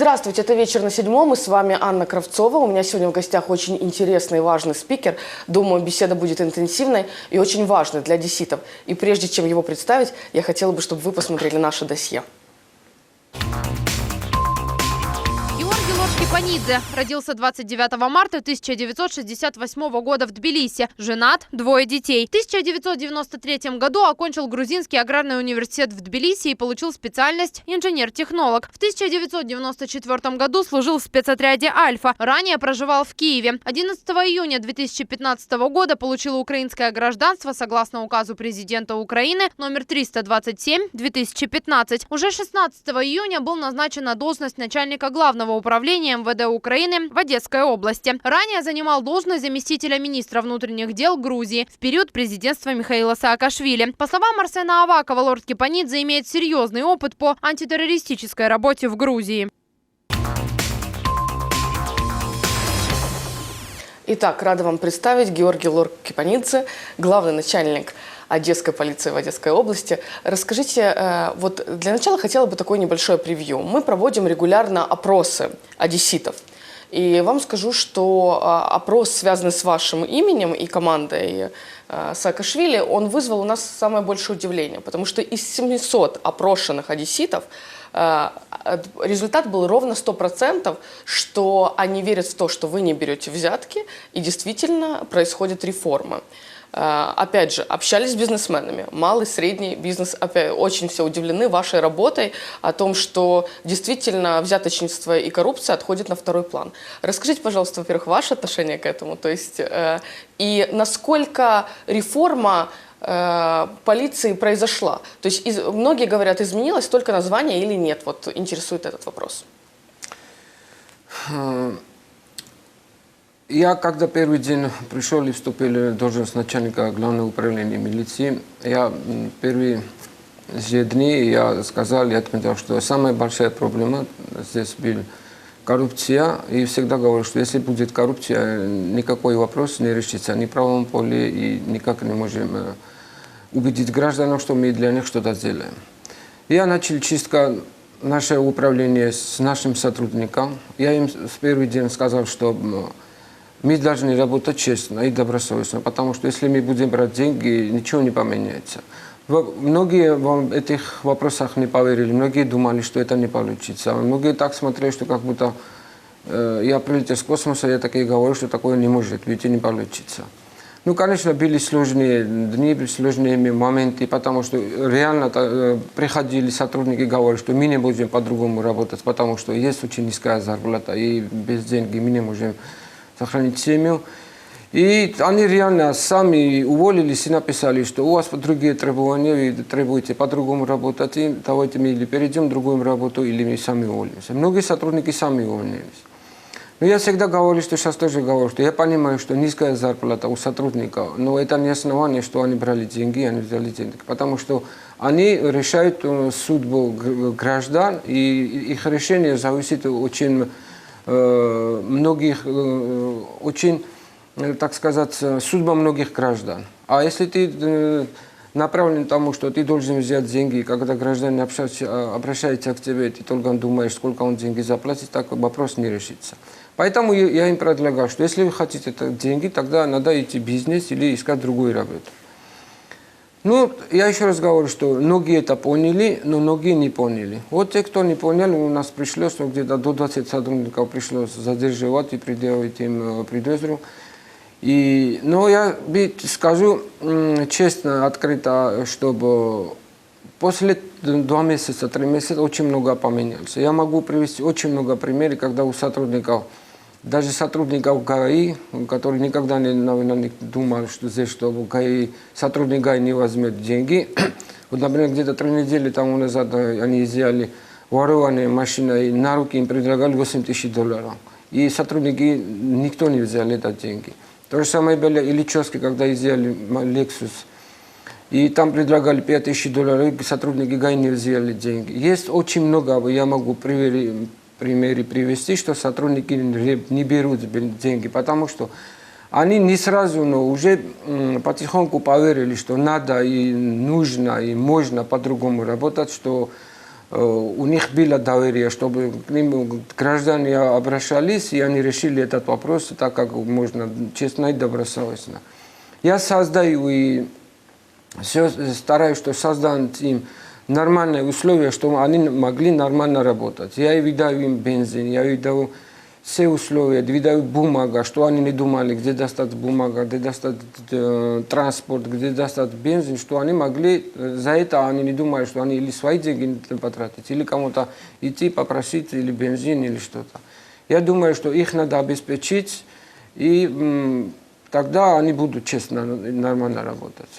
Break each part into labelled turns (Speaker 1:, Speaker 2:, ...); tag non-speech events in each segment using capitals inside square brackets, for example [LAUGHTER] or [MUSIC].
Speaker 1: Здравствуйте, это «Вечер на седьмом» и с вами Анна Кравцова. У меня сегодня в гостях очень интересный и важный спикер. Думаю, беседа будет интенсивной и очень важной для одесситов. И прежде чем его представить, я хотела бы, чтобы вы посмотрели наше досье.
Speaker 2: Ложкипанидзе родился 29 марта 1968 года в Тбилиси. Женат, двое детей. В 1993 году окончил Грузинский аграрный университет в Тбилиси и получил специальность инженер-технолог. В 1994 году служил в спецотряде «Альфа». Ранее проживал в Киеве. 11 июня 2015 года получил украинское гражданство согласно указу президента Украины номер 327-2015. Уже 16 июня был назначен на должность начальника главного управления МВД Украины в Одесской области. Ранее занимал должность заместителя министра внутренних дел Грузии в период президентства Михаила Саакашвили. По словам Арсена Авакова, лорд Кипанидзе имеет серьезный опыт по антитеррористической работе в Грузии.
Speaker 1: Итак, рада вам представить Георгий Лорк-Кипанидзе, главный начальник Одесской полиции в Одесской области. Расскажите, э, вот для начала хотела бы такое небольшое превью. Мы проводим регулярно опросы одесситов. И вам скажу, что э, опрос, связанный с вашим именем и командой э, Саакашвили, он вызвал у нас самое большее удивление, потому что из 700 опрошенных одесситов результат был ровно 100%, что они верят в то, что вы не берете взятки, и действительно происходят реформы. Э, Опять же, общались с бизнесменами, малый, средний бизнес, опять, очень все удивлены вашей работой, о том, что действительно взяточничество и коррупция отходят на второй план. Расскажите, пожалуйста, во-первых, ваше отношение к этому, то есть э, и насколько реформа э, полиции произошла. То есть из- многие говорят, изменилось только название или нет. Вот интересует этот вопрос.
Speaker 3: Я, когда первый день пришел и вступил в должность начальника главного управления милиции, я первые же дни я сказал, я отметил, что самая большая проблема здесь была коррупция. И всегда говорю, что если будет коррупция, никакой вопрос не решится ни в правом поле, и никак не можем э, убедить граждан, что мы для них что-то сделаем. Я начал чистка наше управление с нашим сотрудником. Я им с первый день сказал, что мы должны работать честно и добросовестно, потому что если мы будем брать деньги, ничего не поменяется. Многие в этих вопросах не поверили, многие думали, что это не получится. Многие так смотрели, что как будто э, я прилетел с космоса, я так и говорю, что такое не может быть и не получится. Ну, конечно, были сложные дни, сложные моменты, потому что реально э, приходили сотрудники и говорили, что мы не будем по-другому работать, потому что есть очень низкая зарплата, и без денег мы не можем сохранить семью. И они реально сами уволились и написали, что у вас другие требования, вы требуете по-другому работать, и давайте мы или перейдем в другую работу, или мы сами уволимся. Многие сотрудники сами уволились. Но я всегда говорю, что сейчас тоже говорю, что я понимаю, что низкая зарплата у сотрудников, но это не основание, что они брали деньги, они взяли деньги. Потому что они решают э, судьбу граждан, и их решение зависит очень многих, э, очень, э, так сказать, э, судьба многих граждан. А если ты э, направлен тому, что ты должен взять деньги, когда гражданин э, обращается к тебе, ты только думаешь, сколько он деньги заплатит, так вопрос не решится. Поэтому я им предлагаю, что если вы хотите деньги, тогда надо идти в бизнес или искать другую работу. Ну, я еще раз говорю, что многие это поняли, но многие не поняли. Вот те, кто не понял, у нас пришлось, ну, где-то до 20 сотрудников пришлось задерживать и предъявить им э, предъезду. И, но я скажу честно, открыто, чтобы после два месяца, три месяца очень много поменялось. Я могу привести очень много примеров, когда у сотрудников, даже сотрудников ГАИ, которые никогда не, наверное, не думали, что здесь, что ГАИ, сотрудник ГАИ не возьмет деньги. [CLEARS THROAT] Вот, например, где-то три недели тому назад э, они сделали ворованные машины, и на руки им предлагали 8 тысяч долларов. И сотрудники, никто не взял это деньги. То же самое было и Личевске, когда сделали Lexus. И там предлагали 5 тысяч долларов, и сотрудники ГАИ не взяли деньги. Есть очень много, я могу примеры, примеры привести, что сотрудники не берут деньги, потому что они не сразу, но уже потихоньку поверили, что надо и нужно, и можно по-другому работать, что э, у них было доверие, чтобы к ним граждане обращались, и они решили этот вопрос так, как можно, честно и добросовестно. Я создаю и все стараюсь, что создать им нормальные условия, чтобы они могли нормально работать. Я выдаю им бензин, я выдаю все условия, выдаю бумага, что они не думали, где достать бумага, где достать э, транспорт, где достать бензин, что они могли, э, за это они не думали, что они или свои деньги потратить, или кому-то идти попросить, или бензин, или что-то. Я думаю, что их надо обеспечить, и тогда они будут честно, нормально работать.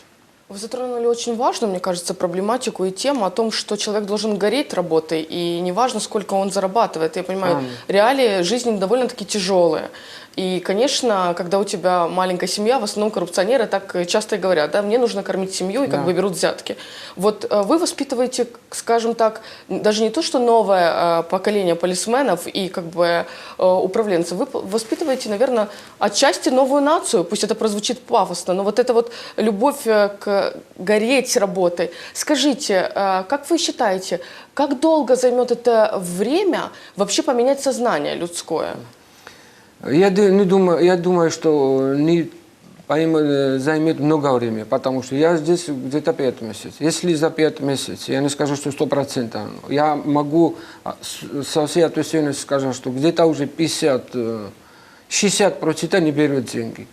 Speaker 1: Вы затронули очень важную, мне кажется, проблематику и тему о том, что человек должен гореть работой, и неважно, сколько он зарабатывает. Я понимаю,
Speaker 3: Ам.
Speaker 1: реалии жизни довольно-таки тяжелые. И, конечно, когда у тебя маленькая семья, в основном коррупционеры так часто и говорят, да, мне нужно кормить семью, и как
Speaker 3: Да.
Speaker 1: бы берут взятки. Вот э, вы воспитываете, скажем так, даже не то, что новое э, поколение полисменов и как бы э, управленцев, вы воспитываете, наверное, отчасти новую нацию, пусть это прозвучит пафосно, но вот эта вот любовь э, к гореть работой. Скажите, как вы считаете, как долго займет это время вообще поменять сознание людское?
Speaker 3: Я не думаю, я думаю, что не э, займет много времени, потому что я здесь где-то пять месяцев. Если за пять месяцев, я не скажу, что сто процентов, я могу а, со всей ответственностью сказать, что где-то уже 50, э, 60 процентов не берут деньги.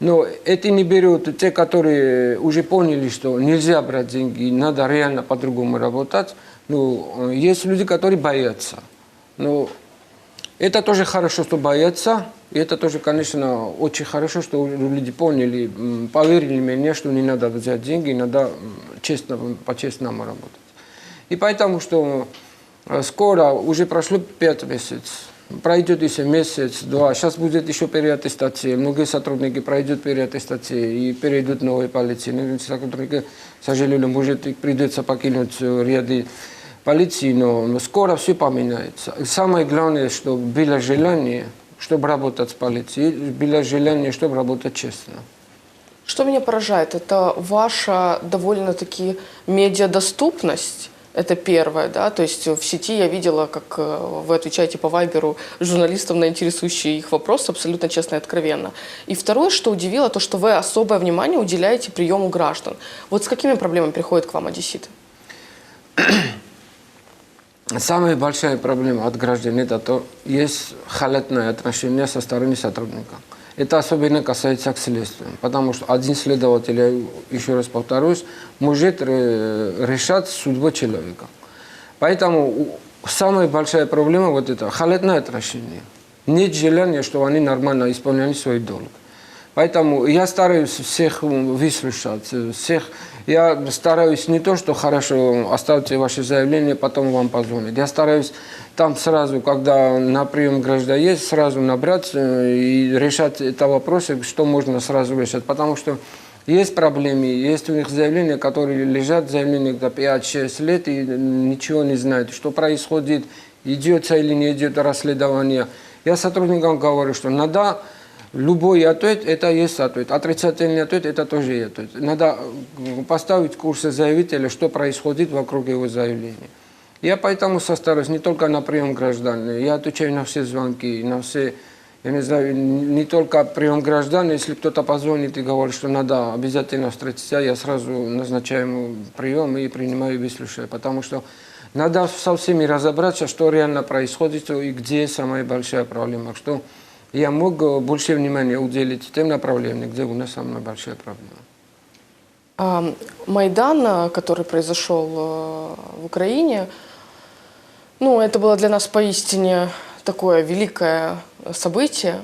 Speaker 3: Но эти не берут те, которые уже поняли, что нельзя брать деньги, надо реально по-другому работать. Ну, э, есть люди, которые боятся. Ну, это тоже хорошо, что боятся. И это тоже, конечно, очень хорошо, что люди поняли, поверили мне, что не надо взять деньги, надо честно, по-честному работать. И поэтому, что э, скоро, уже прошло пять месяцев, пройдет еще месяц, два, сейчас будет еще переаттестация, многие сотрудники пройдут переаттестацию и перейдут новые полиции. Многие сотрудники, к сожалению, может, придется покинуть э, ряды полиции, но но скоро все поменяется. И самое главное, что было желание, чтобы работать с полицией, было желание, чтобы работать честно.
Speaker 1: Что меня поражает, это ваша довольно-таки медиадоступность. Это первое, да, то есть в сети я видела, как э, вы отвечаете по Вайберу журналистам на интересующие их вопросы, абсолютно честно и откровенно. И второе, что удивило, то, что вы особое внимание уделяете приему граждан. Вот с какими проблемами приходят к вам одесситы? [CLEARS THROAT]
Speaker 3: Самая большая проблема от граждан это то, есть халатное отношение со стороны сотрудника. Это особенно касается к следствию, потому что один следователь, я еще раз повторюсь, может решать судьбу человека. Поэтому самая большая проблема вот это халатное отношение. Нет желания, чтобы они нормально исполняли свой долг. Поэтому я стараюсь всех выслушать, всех. Я стараюсь не то, что хорошо, оставьте ваше заявление, потом вам позвонят. Я стараюсь там сразу, когда на прием граждан есть, сразу набрать э, и решать это вопросы, что можно сразу решать. Потому что есть проблемы, есть у них заявления, которые лежат, заявления до 5-6 лет и ничего не знают, что происходит, идется или не идет расследование. Я сотрудникам говорю, что надо любой ответ, это есть ответ. Отрицательный ответ, это тоже есть ответ. Надо э, поставить в курсе заявителя, что происходит вокруг его заявления. Я поэтому состараюсь не только на прием граждан, я отвечаю на все звонки, на все, я не знаю, не только прием граждан, если кто-то позвонит и говорит, что надо обязательно встретиться, я сразу назначаю ему прием и принимаю выслушаю, потому что надо со всеми разобраться, что реально происходит и где самая большая проблема, что я мог э, больше внимания уделить тем направлениям, где у нас самая большая проблема.
Speaker 1: А, Майдан, э, который произошел э, в Украине, ну, это было для нас поистине такое великое событие.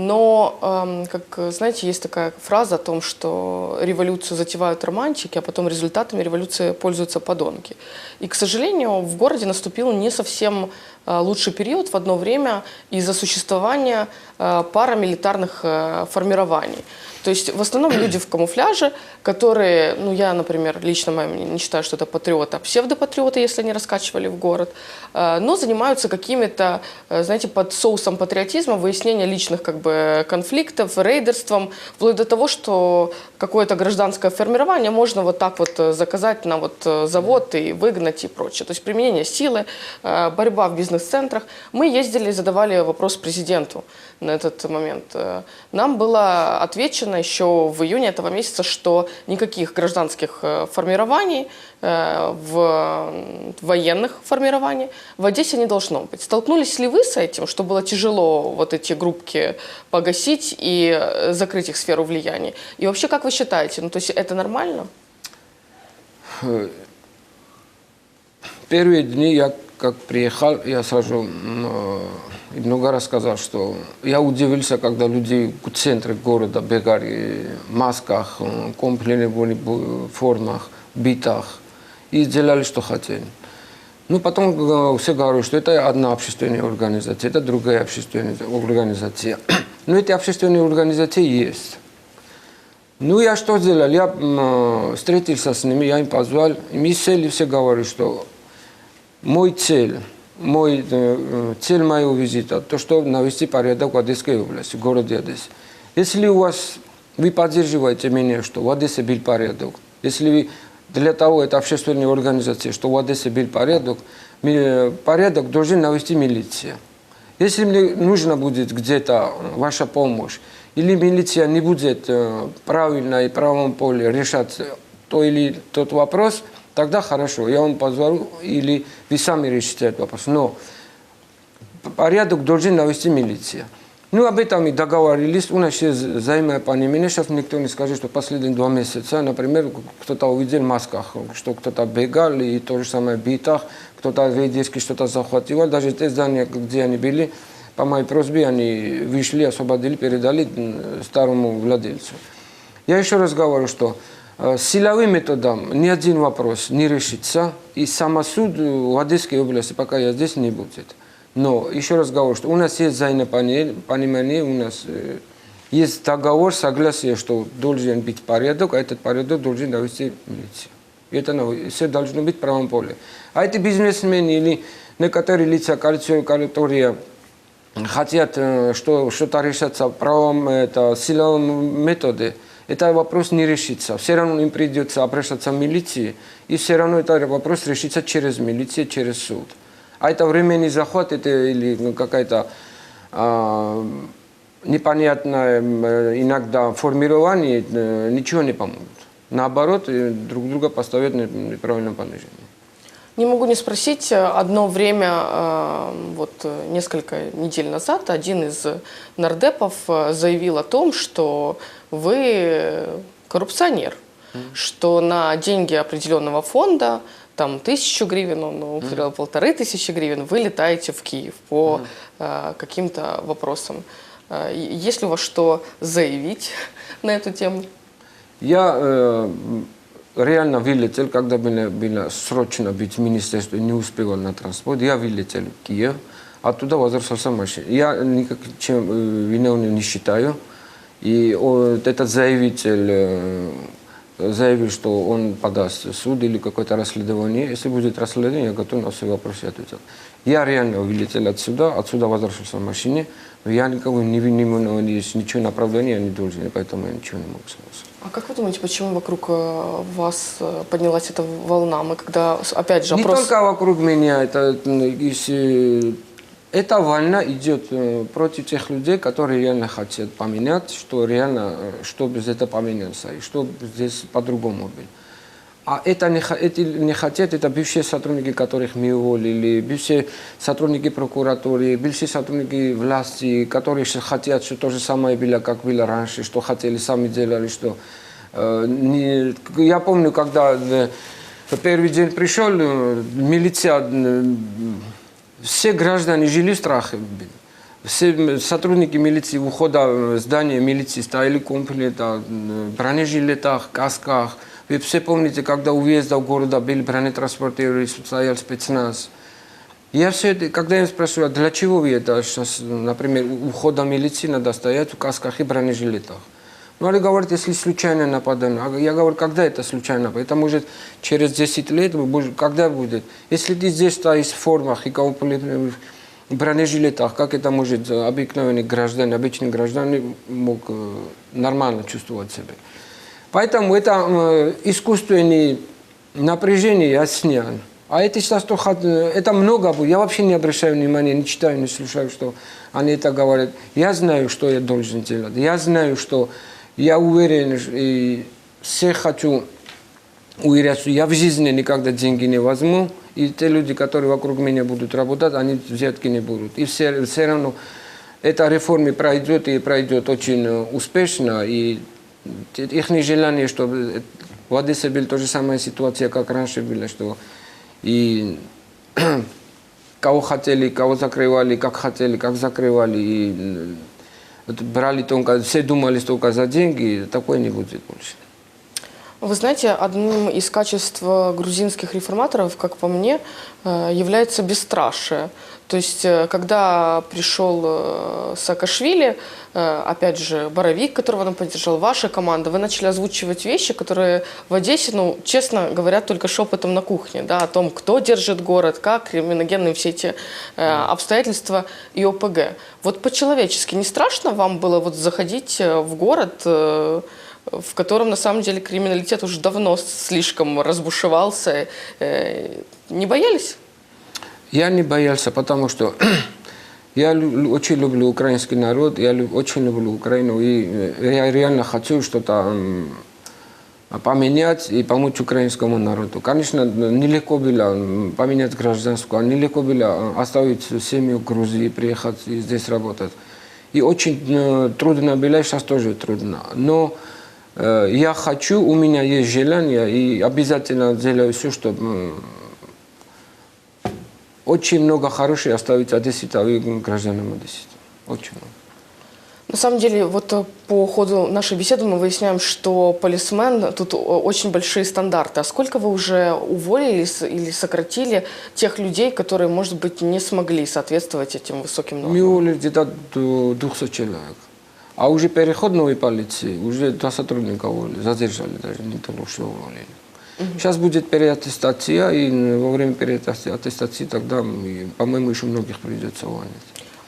Speaker 1: Но, эм, как знаете, есть такая фраза о том, что революцию затевают романтики, а потом результатами революции пользуются подонки. И, к сожалению, в городе наступил не совсем э, лучший период в одно время из-за существования э, парамилитарных э, формирований. То есть в основном люди в камуфляже, которые, ну я, например, лично мнение, не считаю, что это патриоты, а псевдопатриоты, если они раскачивали в город, э, но занимаются какими-то, э, знаете, под соусом патриотизма, выяснения личных как бы конфликтов, рейдерством, вплоть до того, что какое-то гражданское формирование можно вот так вот э, заказать на вот э, завод и выгнать и прочее. То есть применение силы, э, борьба в бизнес-центрах. Мы ездили и задавали вопрос президенту на этот момент. Нам было отвечено еще в июне этого месяца, что никаких гражданских формирований, в м, военных формирований в Одессе не должно быть. Столкнулись ли вы с этим, что было тяжело вот эти группки погасить и э, закрыть их сферу влияния? И вообще, как вы считаете, ну то есть это нормально?
Speaker 3: Первые дни я как приехал, я сразу э, много раз сказал, что я удивился, когда люди в центре города бегали в масках, э, комплекты были в формах, битах и делали, что хотели. Ну, потом э, все говорят, что это одна общественная организация, это другая общественная организация. [CLEARS THROAT] Но эти общественные организации есть. Ну, я что сделал? Я м, встретился с ними, я им позвал. Мы сели, все говорят, что мой цель, мой, э, э, цель моего визита, то, что навести порядок в Одесской области, в городе Одессе. Если у вас, вы поддерживаете меня, что в Одессе был порядок, если вы для того, это общественная организация, что в Одессе был порядок, порядок должен навести милиция. Если мне нужно будет где-то ваша помощь, или милиция не будет э, правильно и правом поле решать то или тот вопрос, тогда хорошо, я вам позвоню, или вы сами решите этот вопрос. Но порядок должен навести милиция. Ну, об этом и договорились. У нас есть взаимопонимание. Сейчас никто не скажет, что последние два месяца, например, кто-то увидел в масках, что кто-то бегал, и то же самое в битах, кто-то в Одеске что-то захватил. Даже те здания, где они были, по моей просьбе, они вышли, освободили, передали старому владельцу. Я еще раз говорю, что силовым методом ни один вопрос не решится, и самосуд в Одесской области, пока я здесь, не будет. Но еще раз говорю, что у нас есть взаимопонимание, у нас э, есть договор, согласие, что должен быть порядок, а этот порядок должен навести милиция. Это нав- все должно быть в правом поле. А эти бизнесмены или некоторые лица, которые хотят э, что, что-то решаться в правом это, силовом методе, это вопрос не решится. Все равно им придется обращаться в милицию, и все равно этот вопрос решится через милицию, через суд. А это временный захват это, или ну, какая-то а, непонятное э, иногда формирование э, ничего не поможет. Наоборот, друг друга поставят на неправильном положении.
Speaker 1: Не могу не спросить. э, Одно время, вот несколько недель назад, один из нардепов заявил о том, что вы коррупционер, что на деньги определенного фонда, там тысячу гривен, он употреблял полторы тысячи гривен, вы летаете в Киев по э, каким-то вопросам. Э, Есть ли у вас что заявить [LAUGHS] на эту тему?
Speaker 3: Я э, реально вылетел, когда было, было срочно быть в министерстве, не успевал на транспорт, я вылетел в Киев, оттуда возвращался в машине. Я никаким э, виновным не считаю. И вот этот заявитель э, заявил, что он подаст в суд или какое-то расследование. Если будет расследование, я готов на все вопросы ответить. Я реально вылетел отсюда, отсюда возвращался в машине, но я никого не есть ничего оправдания не должен, поэтому я ничего не могу сказать.
Speaker 1: А как вы думаете, почему вокруг э, вас э, поднялась эта волна? Мы когда, опять же,
Speaker 3: Не
Speaker 1: опрос...
Speaker 3: только вокруг меня, это, м, если эта война идет э, против тех людей, которые реально хотят поменять, что реально, э, чтобы это поменялся, и чтобы здесь по-другому было. А это не, эти не хотят, это бывшие сотрудники, которых мы уволили, бывшие сотрудники прокуратуры, бывшие сотрудники власти, которые хотят, что то же самое было, как было раньше, что хотели, сами делали, что... э, не- я помню, когда первый день пришел, милиция, все граждане жили в страхе. Все сотрудники милиции у входа в здание милиции стояли в бронежилетах, касках. Вы все помните, когда у въезда в города были бронетранспортеры, стоял спецназ. Я все это, когда я спрашиваю, для чего вы это сейчас, например, у входа милиции надо стоять в касках и бронежилетах? Ну, они говорят, если случайно нападание. А Я говорю, когда это случайно? Это может через 10 лет, когда будет? Если ты здесь стоишь в формах и в бронежилетах, как это может обыкновенный гражданин, обычный гражданин мог э, нормально чувствовать себя? Поэтому это э, искусственное напряжение я снял. А это сейчас то, это много будет. Я вообще не обращаю внимания, не читаю, не слушаю, что они это говорят. Я знаю, что я должен делать. Я знаю, что я уверен и все хочу уверять, что я в жизни никогда деньги не возьму. И те люди, которые вокруг меня будут работать, они взятки не будут. И все, все равно эта реформа пройдет и пройдет очень э, успешно. И их желание, чтобы в Одессе была та же самая ситуация, как раньше было, что и [CLEARS THROAT] кого хотели, кого закрывали, как хотели, как закрывали. И э, брали только, все думали только за деньги, такое не будет больше.
Speaker 1: Вы знаете, одним из качеств э, грузинских реформаторов, как по мне, э, является бесстрашие. То есть, э, когда пришел Саакашвили, опять же, Боровик, которого он поддержал, ваша команда, вы начали озвучивать вещи, которые в Одессе, ну, честно говорят, только шепотом на кухне, да, о том, кто держит город, как, криминогенные все эти обстоятельства и ОПГ. Вот по-человечески не страшно вам было вот заходить в город, в котором на самом деле криминалитет уже давно слишком разбушевался. Э, Не боялись?
Speaker 3: Я не боялся, потому что [CLEARS THROAT] я очень люблю украинский народ, я очень люблю Украину, и э, я реально хочу что-то поменять и помочь украинскому народу. Конечно, нелегко было поменять гражданскую, а нелегко было э, оставить семью в Грузии, приехать и здесь работать. И очень трудно было, сейчас тоже трудно. Но я хочу, у меня есть желание, и обязательно сделаю все, чтобы очень много хорошего оставить одесситов и гражданам Одессы. Очень много.
Speaker 1: На самом деле, вот э, по ходу нашей беседы мы выясняем, что полисмен тут о- очень большие стандарты. А сколько вы уже уволили или сократили тех людей, которые, может быть, не смогли соответствовать этим высоким
Speaker 3: Мы
Speaker 1: нормам?
Speaker 3: уволили где-то до 200 человек. А уже переходной полиции, уже два сотрудника уволили, задержали даже, не то, что уволили. Сейчас будет переаттестация, и во время переаттестации тогда, по-моему, еще многих придется уволить.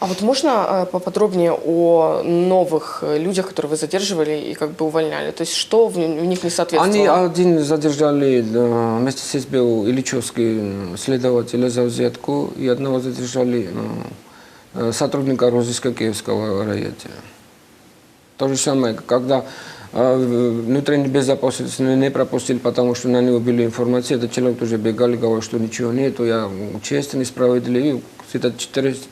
Speaker 1: А вот можно э, поподробнее о новых э, людях, которые вы задерживали и как бы увольняли? То есть что в, них не соответствовало?
Speaker 3: Они один задержали э, вместе с СБУ Ильичевский следователя за взятку, и одного задержали сотрудника розыска Киевского райотдела. То же самое, когда э, внутренней безопасности не пропустили, потому что на него были информации, этот человек тоже бегал и говорил, что ничего нет, я честный, справедливый. Где-то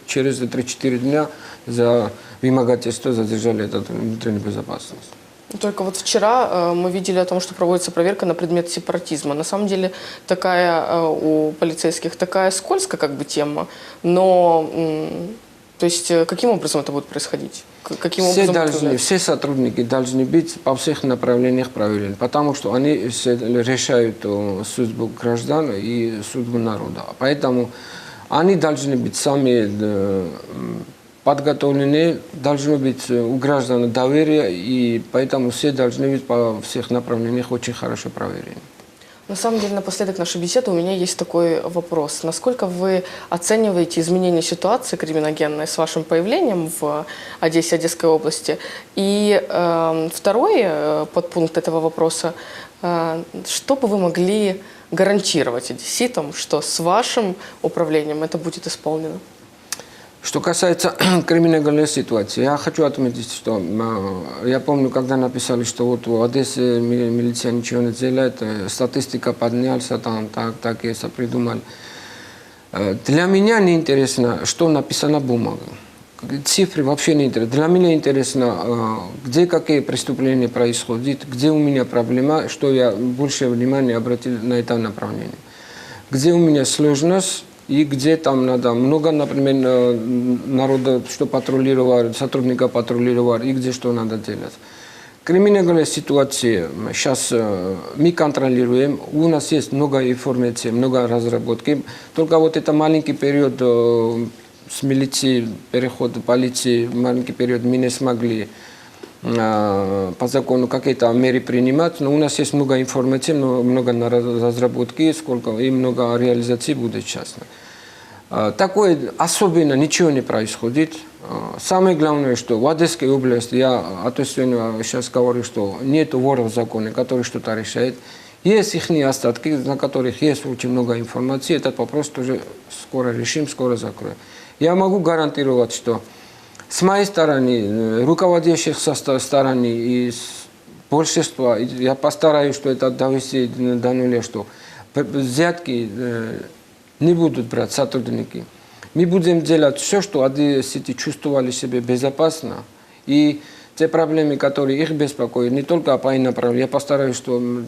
Speaker 3: через 3-4 дня за вымогательство задержали этот внутреннюю безопасность.
Speaker 1: Только вот вчера э, мы видели о том, что проводится проверка на предмет сепаратизма. На самом деле такая э, у полицейских такая скользкая как бы тема, но то есть э, каким образом это будет происходить? Каким
Speaker 3: Все,
Speaker 1: образом
Speaker 3: должны, все сотрудники должны быть по всех направлениях проверены, потому что они решают э, судьбу граждан и судьбу народа. Поэтому они должны быть сами э, подготовлены, должно быть у граждан доверие, и поэтому все должны быть по всех направлениях очень хорошо проверены.
Speaker 1: На самом деле, напоследок нашей беседы у меня есть такой вопрос. Насколько вы оцениваете изменение ситуации криминогенной с вашим появлением в Одессе, Одесской области? И э, второй подпункт этого вопроса. Э, что бы вы могли гарантировать одесситам, что с вашим управлением это будет исполнено?
Speaker 3: Что касается [CLEARS THROAT] криминальной ситуации, я хочу отметить, что э, я помню, когда написали, что вот в Одессе ми- милиция ничего не делает, э, статистика поднялся, там так, так, если придумали. Э, Для меня не интересно, что написано на бумаге. Цифры вообще не интересны. Для меня интересно, где какие преступления происходят, где у меня проблема, что я больше внимания обратил на это направление. Где у меня сложность, и где там надо? Много, например, э, народа, что патрулировать, сотрудника патрулировать, и где что надо делать. Криминальная ситуация. Сейчас э, мы контролируем, у нас есть много информации, много разработки, только вот это маленький период э, с милицией, переход полиции, маленький период мы не смогли по закону какие-то меры принимать, но у нас есть много информации, много, разработки, сколько и много реализации будет сейчас. А, Такое особенно ничего не происходит. А, Самое главное, что в Одесской области, я ответственно сейчас говорю, что нет воров в законе, который что-то решает. Есть их остатки, на которых есть очень много информации. Этот вопрос тоже скоро решим, скоро закроем. Я могу гарантировать, что с моей стороны, э, руководящих со стороны и большинства, я постараюсь, что это довести до нуля, что взятки э, не будут брать сотрудники. Мы будем делать все, что одесситы чувствовали себя безопасно. И те проблемы, которые их беспокоят, не только по направлению, я постараюсь, что в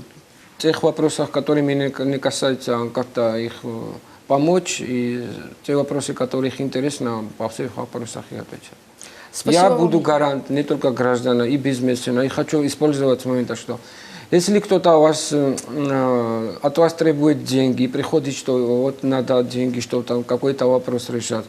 Speaker 3: тех вопросах, которые меня не касаются, как-то их э, помочь. И те вопросы, которые их интересны, по всех вопросах я отвечаю.
Speaker 1: Спасибо
Speaker 3: я
Speaker 1: вам.
Speaker 3: буду гарант не только граждана и бизнесмена. И хочу использовать момент, что если кто-то вас, э, от вас требует деньги, приходит, что вот надо деньги, что там какой-то вопрос решать,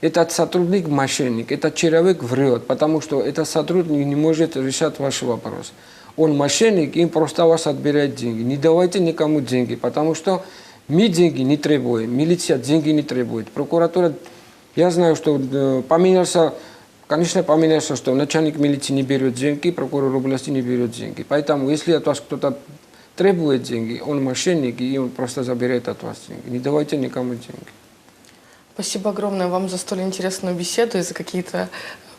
Speaker 3: этот сотрудник мошенник, этот человек врет, потому что этот сотрудник не может решать ваш вопрос. Он мошенник, и просто вас отбирает деньги. Не давайте никому деньги, потому что мы деньги не требуем, милиция деньги не требует, прокуратура я знаю, что э, поменялся, конечно, поменялся, что начальник милиции не берет деньги, прокурор области не берет деньги. Поэтому, если от вас кто-то требует деньги, он мошенник, и он просто забирает от вас деньги. Не давайте никому деньги.
Speaker 1: Спасибо огромное вам за столь интересную беседу и за какие-то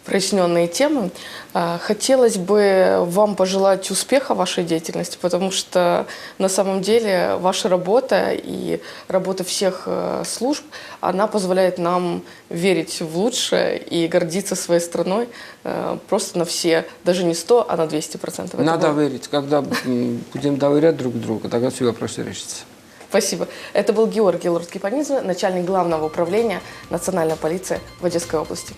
Speaker 1: проясненные темы. А, Хотелось бы вам пожелать успеха в вашей деятельности, потому что на самом деле ваша работа и работа всех э, служб, она позволяет нам верить в лучшее и гордиться своей страной э, просто на все, даже не 100, а на 200 процентов.
Speaker 3: Надо верить. Когда будем доверять друг другу, тогда все вопросы решатся.
Speaker 1: Спасибо. Это был Георгий Лорд-Кипанидзе, начальник главного управления Национальной полиции в Одесской области.